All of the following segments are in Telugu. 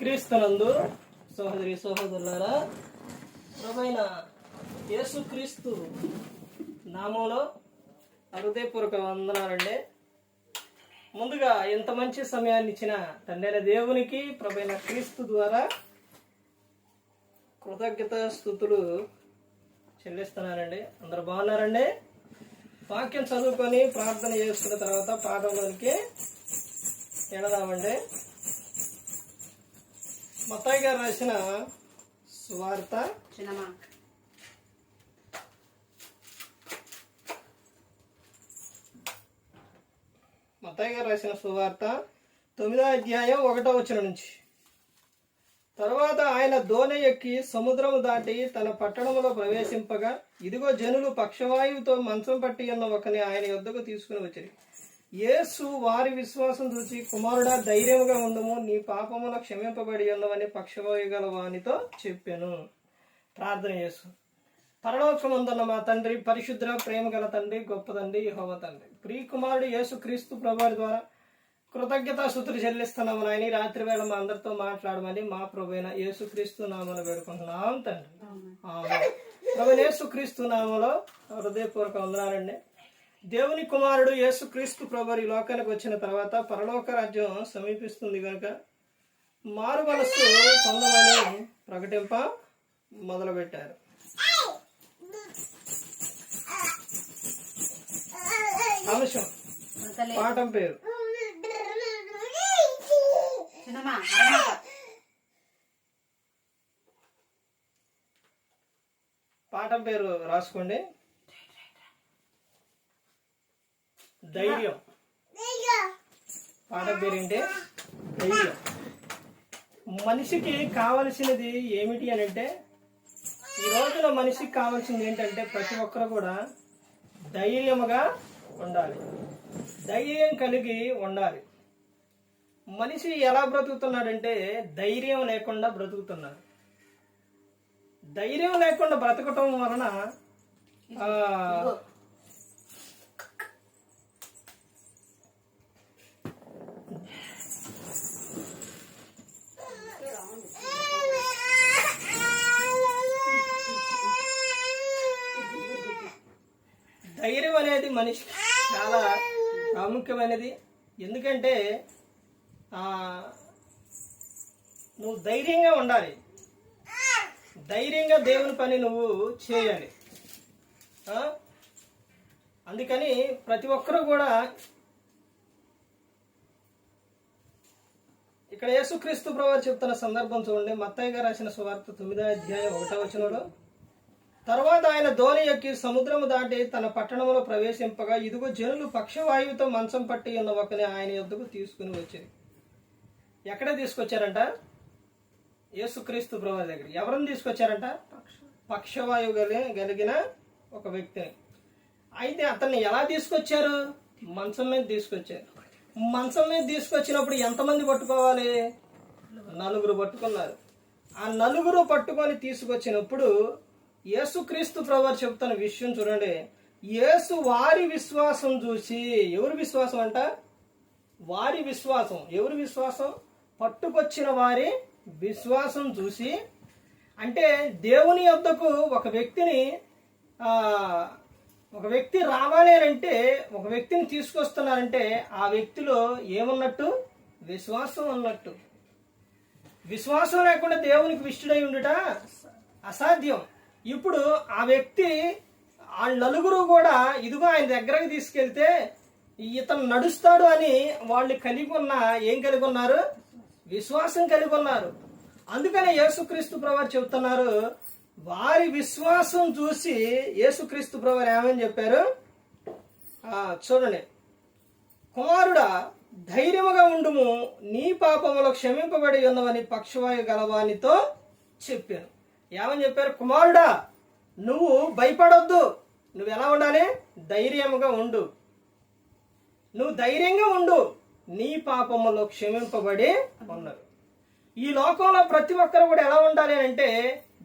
క్రీస్తునందు సహోదరి సహోదరులారా ప్రభైన యేసు క్రీస్తు నామంలో హృదయపూర్వక వందనాలండి. ముందుగా ఇంత మంచి సమయాన్ని ఇచ్చిన తండ్రి దేవునికి ప్రభైన క్రీస్తు ద్వారా కృతజ్ఞత స్థుతులు చెల్లిస్తున్నానండి. అందరు బాగున్నారండి? వాక్యం చదువుకొని ప్రార్థన చేసుకున్న తర్వాత పాఠంలోనికి ఎడదామండి. మతాయి గారు రాసిన సువార్త. మతాయి గారు రాసిన సువార్త తొమ్మిదో అధ్యాయం ఒకటో వచ్చిన నుంచి. తరువాత ఆయన దోణి ఎక్కి సముద్రము దాటి తన పట్టణములో ప్రవేశింపగా ఇదిగో జనులు పక్షవాయువుతో మంచం పట్టి ఉన్న ఒకని ఆయన యొద్దకు తీసుకుని వచ్చి యేసు వారి విశ్వాసం చూసి కుమారుడా ధైర్యముగా ఉండము. నీ పాపముల క్షమింపబడి ఉన్నవని పక్షవాయు గల వానితో చెప్పాను. ప్రార్థన చేసు పరలోకమందున్న మా తండ్రి పరిశుద్ర ప్రేమ గల తండ్రి గొప్ప తండ్రి యెహోవా తండ్రి. ప్రియ కుమారుడు యేసు క్రీస్తు ప్రభువారి ద్వారా కృతజ్ఞతా స్థుతులు చెల్లిస్తున్నాము నాయన. రాత్రి వేళ మా అందరితో మాట్లాడమని మా ప్రభుైన యేసు క్రీస్తు నామను వేడుకుంటున్నాం తండ్రి. ప్రభు యేసు క్రీస్తు నామలో హృదయపూర్వక వందనాలండి. దేవుని కుమారుడు యేసు క్రీస్తు ప్రభు ఈ లోకానికి వచ్చిన తర్వాత పరలోక రాజ్యం సమీపిస్తుంది కనుక మారు మనస్సు పొందమని ప్రకటింప మొదలుపెట్టారు. అంశం పాఠం పేరు. పాఠం పేరు రాసుకోండి. ధైర్యం. పాఠం పేరు ధైర్యం. మనిషికి కావలసినది ఏమిటి అని అంటే ఈ రోజున మనిషికి కావాల్సింది ఏంటంటే ప్రతి ఒక్కరు కూడా ధైర్యముగా ఉండాలి. ధైర్యం కలిగి ఉండాలి. మనిషి ఎలా బ్రతుకుతున్నాడంటే ధైర్యం లేకుండా బ్రతుకుతున్నాడు. ధైర్యం లేకుండా బ్రతకటం వలన ఆ, ధైర్యం అనేది మనిషికి చాలా ప్రాముఖ్యమైనది. ఎందుకంటే నువ్వు ధైర్యంగా ఉండాలి. ధైర్యంగా దేవుని పని నువ్వు చేయాలి. అందుకని ప్రతి ఒక్కరూ కూడా ఇక్కడ యేసుక్రీస్తు ప్రభు చెప్తున్న సందర్భం చూడండి. మత్తయ్య గారు రాసిన సువార్త తొమ్మిదో అధ్యాయం ఒకటో వచనంలో తర్వాత ఆయన ధోని ఎక్కి సముద్రము దాటి తన పట్టణంలో ప్రవేశింపగా ఇదిగో జనులు పక్షవాయువుతో మంచం పట్టి ఉన్న ఒకని ఆయన యొద్దకు తీసుకుని వచ్చారు. ఎక్కడ తీసుకొచ్చారంట? యేసుక్రీస్తు ప్రభు దగ్గర ఎవరిని తీసుకొచ్చారంట? పక్షవాయువు కలిగిన ఒక వ్యక్తిని. అయితే అతన్ని ఎలా తీసుకొచ్చారు? మంచం మీద తీసుకొచ్చారు. మంచం మీద తీసుకొచ్చినప్పుడు ఎంతమంది పట్టుకోవాలి? నలుగురు పట్టుకున్నారు. ఆ నలుగురు పట్టుకొని తీసుకొచ్చినప్పుడు యేసుక్రీస్తు ప్రభు చెప్తున్న విషయం చూడండి. యేసు వారి విశ్వాసం చూసి ఎవరి విశ్వాసం అంట? వారి విశ్వాసం. ఎవరి విశ్వాసం? పట్టుకొచ్చిన వారి విశ్వాసం చూసి. అంటే దేవుని యొద్దకు ఒక వ్యక్తిని ఒక వ్యక్తి రావాలి అని అంటే ఒక వ్యక్తిని తీసుకొస్తున్నారంటే ఆ వ్యక్తిలో ఏమున్నట్టు? విశ్వాసం ఉన్నట్టు. విశ్వాసం లేకుండా దేవునికి విష్టుడై ఉండుట అసాధ్యం. ఇప్పుడు ఆ వ్యక్తి ఆ నలుగురు కూడా ఇదిగో ఆయన దగ్గరకు తీసుకెళ్తే ఇతను నడుస్తాడు అని వాళ్ళు కలిగి ఉన్న ఏం కలిగి ఉన్నారు? విశ్వాసం కలిగి ఉన్నారు. అందుకనే యేసుక్రీస్తు ప్రభు చెబుతున్నారు వారి విశ్వాసం చూసి యేసుక్రీస్తు ప్రభు ఏమని చెప్పారు? చూడండి. కుమారుడా ధైర్యముగా ఉండుము. నీ పాపములో క్షమింపబడి ఉన్నవని పక్షవాయు గలవానితో చెప్పాను. ఏమని చెప్పారు? కుమారుడా నువ్వు భయపడొద్దు. నువ్వు ఎలా ఉండాలి? ధైర్యముగా ఉండు. నువ్వు ధైర్యంగా ఉండు. నీ పాపములో క్షమింపబడి ఉన్నారు ఈ లోకంలో ప్రతి ఒక్కరు కూడా ఎలా ఉండాలి అంటే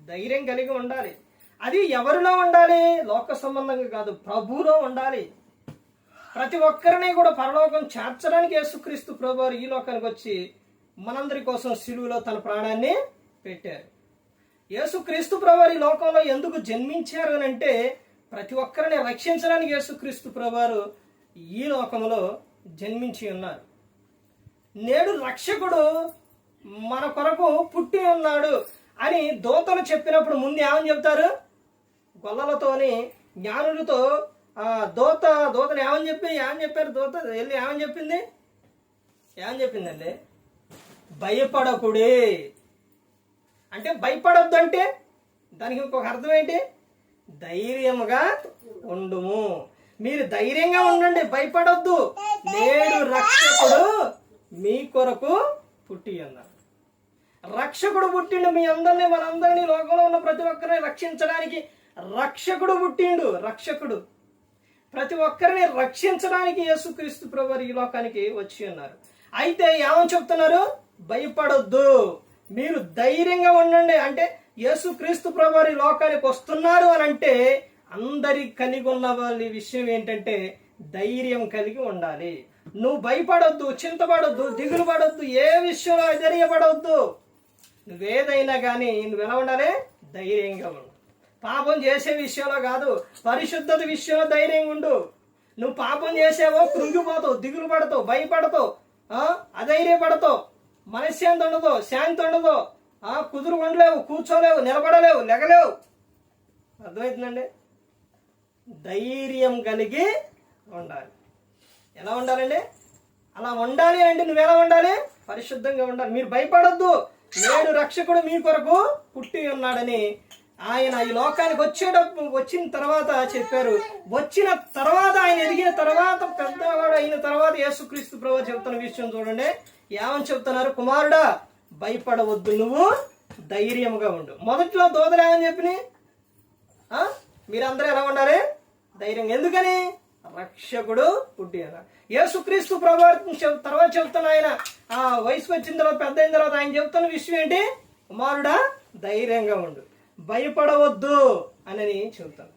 ధైర్యం కలిగి ఉండాలి. అది ఎవరిలో ఉండాలి? లోక సంబంధంగా కాదు ప్రభులో ఉండాలి. ప్రతి ఒక్కరిని కూడా పరలోకం చేర్చడానికి యేసుక్రీస్తు ప్రభువారు ఈ లోకానికి వచ్చి మనందరి కోసం సిలువులో తన ప్రాణాన్ని పెట్టారు. యేసుక్రీస్తు ప్రభువారు ఈ లోకంలో ఎందుకు జన్మించారు అని అంటే ప్రతి ఒక్కరిని రక్షించడానికి యేసుక్రీస్తు ప్రభువారు ఈ లోకంలో జన్మించి ఉన్నారు. నేడు రక్షకుడు మన కొరకు పుట్టి ఉన్నాడు అని దోతలు చెప్పినప్పుడు ముందు ఏమని చెప్తారు? గొల్లలతోని జ్ఞానులతో ఆ దోత దోతను ఏమని చెప్పి ఏమని చెప్పారు దోత? వెళ్ళి ఏమని చెప్పింది? ఏమని చెప్పిందండి? భయపడకుడే. అంటే భయపడొద్దు అంటే దానికి ఇంకొక అర్థం ఏంటి? ధైర్యముగా ఉండుము. మీరు ధైర్యంగా ఉండండి భయపడొద్దు. నేడు రక్షకుడు మీ కొరకు పుట్టి అన్నారు రక్షకుడు పుట్టిండు మీ అందరినీ మనందరినీ లోకంలో ఉన్న ప్రతి ఒక్కరిని రక్షించడానికి రక్షకుడు పుట్టిండు రక్షకుడు. ప్రతి ఒక్కరిని రక్షించడానికి యేసుక్రీస్తు ప్రభు ఈ లోకానికి వచ్చి ఉన్నారు. అయితే ఏమని చెప్తున్నారు? భయపడొద్దు. మీరు ధైర్యంగా ఉండండి. అంటే యేసుక్రీస్తు ప్రభు ఈ లోకానికి వస్తున్నారు అని అంటే అందరి కలిగి ఉన్న వాళ్ళ విషయం ఏంటంటే ధైర్యం కలిగి ఉండాలి. నువ్వు భయపడొద్దు చింతపడొద్దు దిగులు పడొద్దు ఏ విషయంలో అధైర్యపడొద్దు నువ్వేదైనా కానీ నువ్వు ఎలా ఉండాలి? ధైర్యంగా ఉండు. పాపం చేసే విషయంలో కాదు పరిశుద్ధత విషయంలో ధైర్యంగా ఉండు. నువ్వు పాపం చేసావో కృంగిపోతావు దిగులు పడతావు భయపడతావు ఆ, అధైర్యపడతావు. మనశ్శాంతి ఉండదు శాంతి ఉండదు ఆ, కుదురు ఉండలేవు కూర్చోలేవు నిలబడలేవు లెగలేవు. అర్థమవుతుందండి ధైర్యం కలిగి ఉండాలి. ఎలా ఉండాలండి? అలా ఉండాలి అంటే నువ్వు ఎలా ఉండాలి? పరిశుద్ధంగా ఉండాలి. మీరు భయపడొద్దు. నేడు రక్షకుడు మీ కొరకు పుట్టి ఉన్నాడని ఆయన ఈ లోకానికి వచ్చేటప్పుడు వచ్చిన తర్వాత చెప్పారు. వచ్చిన తర్వాత ఆయన ఎదిగిన తర్వాత పెద్ద అయిన తర్వాత యేసుక్రీస్తు ప్రభు చెప్తున్న విషయం చూడండి. ఏమని చెప్తున్నారు కుమారుడా భయపడవద్దు. నువ్వు ధైర్యంగా ఉండు. మొదట్లో దోదలు ఏమని చెప్పినాయి? మీరందరూ ఎలా ఉండాలి? ధైర్యం ఎందుకని? రక్షకుడు పుట్టి యేసుక్రీస్తు ప్రభావం తర్వాత చెప్తున్న ఆయన ఆ వయసు వచ్చిన తర్వాత పెద్ద అయిన తర్వాత ఆయన చెప్తున్న విషయం ఏంటి? కుమారుడా ధైర్యంగా ఉండు. భయపడవద్దు అని చెబుతాను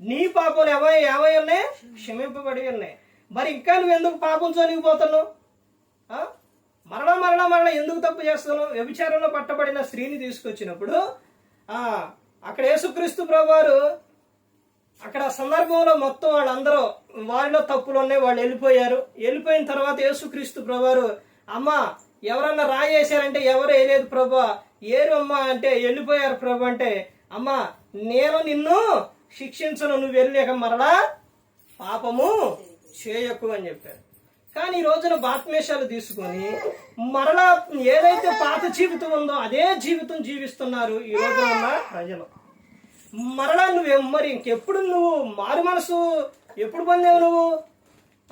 నీ పాపలు ఏమై ఏమై ఉన్నాయి? క్షమింపబడి ఉన్నాయి. మరి ఇంకా నువ్వు ఎందుకు పాపం చొనిగిపోతున్నావు మరణ మరణ మరణ ఎందుకు తప్పు చేస్తున్నావు? వ్యభిచారంలో పట్టబడిన స్త్రీని తీసుకొచ్చినప్పుడు అక్కడ యేసుక్రీస్తు ప్రభువారు అక్కడ సందర్భంలో మొత్తం వాళ్ళందరూ వారిలో తప్పులు ఉన్నాయి వాళ్ళు వెళ్ళిపోయారు. వెళ్ళిపోయిన తర్వాత యేసుక్రీస్తు ప్రభువారు అమ్మ ఎవరన్నా రాయేశారంటే ఎవరు వేయలేదు ప్రభా. ఏరు అమ్మ అంటే వెళ్ళిపోయారు ప్రభు అంటే అమ్మ నేను నిన్ను శిక్షించను. నువ్వు వెళ్ళలేక మరలా పాపము చేయకు అని చెప్పారు. కానీ ఈ రోజున బాత్మేషాలు తీసుకొని మరలా ఏదైతే పాత జీవితం ఉందో అదే జీవితం జీవిస్తున్నారు ఈ రోజున ఉన్న ప్రజలు. మరలా నువ్వు మరి ఇంకెప్పుడు నువ్వు మారు మనసు ఎప్పుడు పొందావు నువ్వు?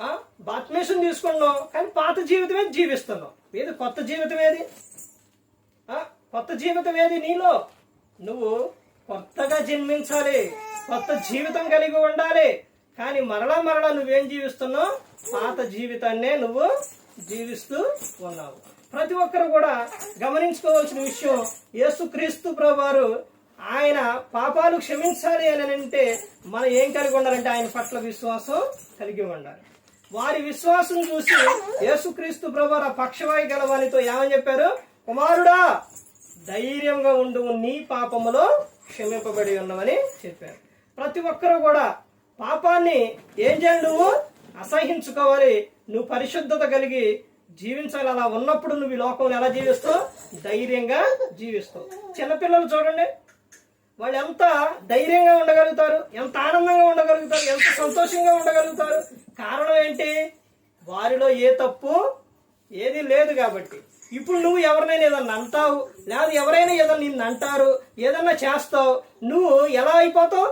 ఆ? బాత్మేషం తీసుకున్నావు కానీ పాత జీవితమే జీవిస్తున్నావు. ఏది కొత్త జీవితం ఏది? కొత్త జీవితం ఏది నీలో? నువ్వు కొత్తగా జన్మించాలి కొత్త జీవితం కలిగి ఉండాలి కానీ మరలా మరలా నువ్వేం జీవిస్తున్నావు? పాత జీవితాన్నే నువ్వు జీవిస్తూ ఉన్నావు. ప్రతి ఒక్కరు కూడా గమనించుకోవాల్సిన విషయం యేసుక్రీస్తు ప్రభువారు ఆయన పాపాలు క్షమించాలి అని అంటే మనం ఏం కలిగి ఉండాలంటే ఆయన పట్ల విశ్వాసం కలిగి ఉండాలి. వారి విశ్వాసం చూసి యేసుక్రీస్తు ప్రభువారు ఆ పక్షవాయి గలవానితో ఏమని చెప్పారు? కుమారుడా ధైర్యంగా ఉండు నీ పాపములో క్షమింపబడి ఉన్నవని చెప్పారు. ప్రతి ఒక్కరూ కూడా పాపాన్ని ఏం చేయాలి నువ్వు? అసహించుకోవాలి నువ్వు పరిశుద్ధత కలిగి జీవించాలి. అలా ఉన్నప్పుడు నువ్వు ఈ లోకంలో ఎలా జీవిస్తావు ధైర్యంగా జీవిస్తావు చిన్నపిల్లలు చూడండి. వాళ్ళు ఎంత ధైర్యంగా ఉండగలుగుతారు? ఎంత ఆనందంగా ఉండగలుగుతారు? ఎంత సంతోషంగా ఉండగలుగుతారు? కారణం ఏంటి? వారిలో ఏ తప్పు? ఏది లేదు కాబట్టి. ఇప్పుడు నువ్వు ఎవరినైనా ఏదన్నా అంటావు? లేదా ఎవరైనా ఏదన్నా నిన్ను అంటారు? ఏదన్నా చేస్తావు? నువ్వు ఎలా అయిపోతావు?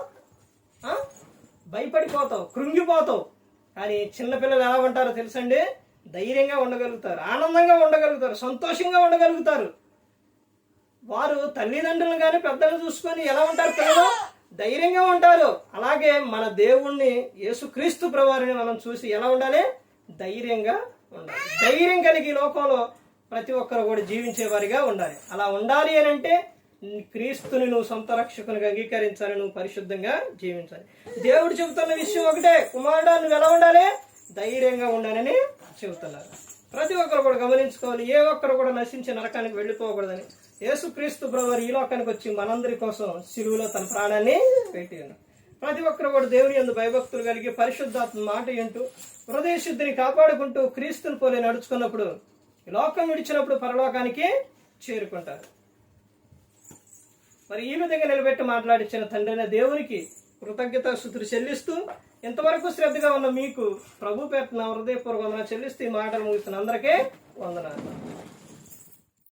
భయపడిపోతావు కృంగిపోతావు. కానీ చిన్నపిల్లలు ఎలా ఉంటారో తెలుసండి? ధైర్యంగా ఉండగలుగుతారు ఆనందంగా ఉండగలుగుతారు సంతోషంగా ఉండగలుగుతారు. వారు తల్లిదండ్రులను కానీ పెద్దలను చూసుకొని ఎలా ఉంటారు పిల్లలు? ధైర్యంగా ఉంటారు. అలాగే మన దేవుణ్ణి యేసుక్రీస్తు ప్రవారిని మనం చూసి ఎలా ఉండాలి? ధైర్యంగా ఉండాలి. ధైర్యం కలిగి లోకంలో ప్రతి ఒక్కరు కూడా జీవించేవారిగా ఉండాలి. అలా ఉండాలి అని అంటే క్రీస్తుని నువ్వు సొంత రక్షకునిగా అంగీకరించాలి నువ్వు పరిశుద్ధంగా జీవించాలి. దేవుడు చెబుతున్న విషయం ఒకటే కుమారుడు నువ్వు ఎలా ఉండాలి? ధైర్యంగా ఉండాలని చెబుతున్నారు. ప్రతి ఒక్కరు కూడా గమనించుకోవాలి ఏ ఒక్కరు కూడా నశించి నరకానికి వెళ్ళిపోకూడదని. యేసుక్రీస్తు బ్రదర్ ఈ లోకానికి వచ్చి మనందరి కోసం సిలువులో తన ప్రాణాన్ని పెట్టి ఉన్నాడు. ప్రతి ఒక్కరు కూడా దేవుని యందు భయభక్తులు కలిగి పరిశుద్ధాత్మ మాట వింటూ హృదయ శుద్ధిని కాపాడుకుంటూ క్రీస్తుని పోలే నడుచుకున్నప్పుడు లోకం విడిచినప్పుడు పరలోకానికి చేరుకుంటారు. మరి ఈ విధంగా నిలబెట్టి మాట్లాడించిన తండ్రి దేవునికి కృతజ్ఞత స్థుతులు చెల్లిస్తూ ఇంతవరకు శ్రద్ధగా ఉన్న మీకు ప్రభు పేరున హృదయపూర్వకంగా చెల్లిస్తూ ఈ మాటలు ముగిస్తున్న అందరికీ వందనాలు.